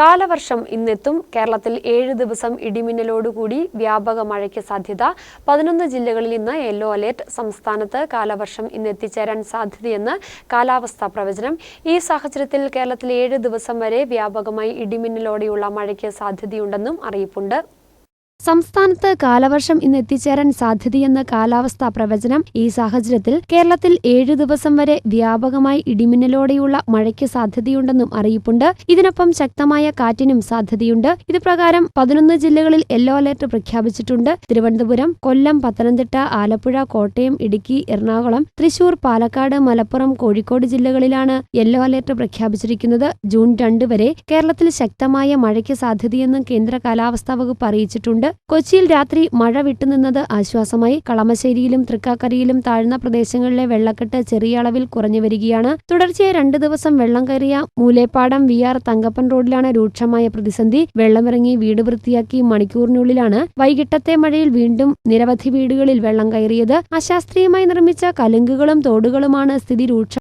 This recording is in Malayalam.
കാലവർഷം ഇന്നെത്തും കേരളത്തിൽ ഏഴ് ദിവസം ഇടിമിന്നലോടുകൂടി വ്യാപക മഴയ്ക്ക് സാധ്യത. പതിനൊന്ന് ജില്ലകളിൽ ഇന്ന് യെല്ലോ അലേർട്ട്. സംസ്ഥാനത്ത് കാലവർഷം ഇന്ന് എത്തിച്ചേരാൻ സാധ്യതയെന്ന് കാലാവസ്ഥാ പ്രവചനം. ഈ സാഹചര്യത്തിൽ കേരളത്തിൽ ഏഴ് ദിവസം വരെ വ്യാപകമായി ഇടിമിന്നലോടെയുള്ള മഴയ്ക്ക് സാധ്യതയുണ്ടെന്നും അറിയിപ്പുണ്ട്. സംസ്ഥാനത്ത് കാലവർഷം ഇന്ന് എത്തിച്ചേരാൻ സാധ്യതയെന്ന കാലാവസ്ഥാ പ്രവചനം ഈ സാഹചര്യത്തിൽ കേരളത്തിൽ ഏഴു ദിവസം വരെ വ്യാപകമായി ഇടിമിന്നലോടെയുള്ള മഴയ്ക്ക് സാധ്യതയുണ്ടെന്നും അറിയിപ്പുണ്ട്. ഇതിനൊപ്പം ശക്തമായ കാറ്റിനും സാധ്യതയുണ്ട്. ഇത് പ്രകാരം പതിനൊന്ന് ജില്ലകളിൽ യെല്ലോ അലർട്ട് പ്രഖ്യാപിച്ചിട്ടുണ്ട്. തിരുവനന്തപുരം കൊല്ലം പത്തനംതിട്ട ആലപ്പുഴ കോട്ടയം ഇടുക്കി എറണാകുളം തൃശൂർ പാലക്കാട് മലപ്പുറം കോഴിക്കോട് ജില്ലകളിലാണ് യെല്ലോ അലർട്ട് പ്രഖ്യാപിച്ചിരിക്കുന്നത്. ജൂൺ രണ്ട് വരെ കേരളത്തിൽ ശക്തമായ മഴയ്ക്ക് സാധ്യതയെന്നും കേന്ദ്ര കാലാവസ്ഥാ വകുപ്പ് അറിയിച്ചിട്ടുണ്ട്. കൊച്ചിയിൽ രാത്രി മഴ വിട്ടുനിന്നത് ആശ്വാസമായി. കളമശ്ശേരിയിലും തൃക്കാക്കരയിലും താഴ്ന്ന പ്രദേശങ്ങളിലെ വെള്ളക്കെട്ട് ചെറിയ അളവിൽ കുറഞ്ഞു വരികയാണ്. തുടർച്ചയായി രണ്ട് ദിവസം വെള്ളം കയറിയ മൂലേപ്പാടം വി ആർ തങ്കപ്പൻ റോഡിലാണ് രൂക്ഷമായ പ്രതിസന്ധി. വെള്ളമിറങ്ങി വീട് വൃത്തിയാക്കി മണിക്കൂറിനുള്ളിലാണ് വൈകിട്ടത്തെ മഴയിൽ വീണ്ടും നിരവധി വീടുകളിൽ വെള്ളം കയറിയത്. അശാസ്ത്രീയമായി നിർമ്മിച്ച കലുങ്കുകളും തോടുകളുമാണ് സ്ഥിതി രൂക്ഷ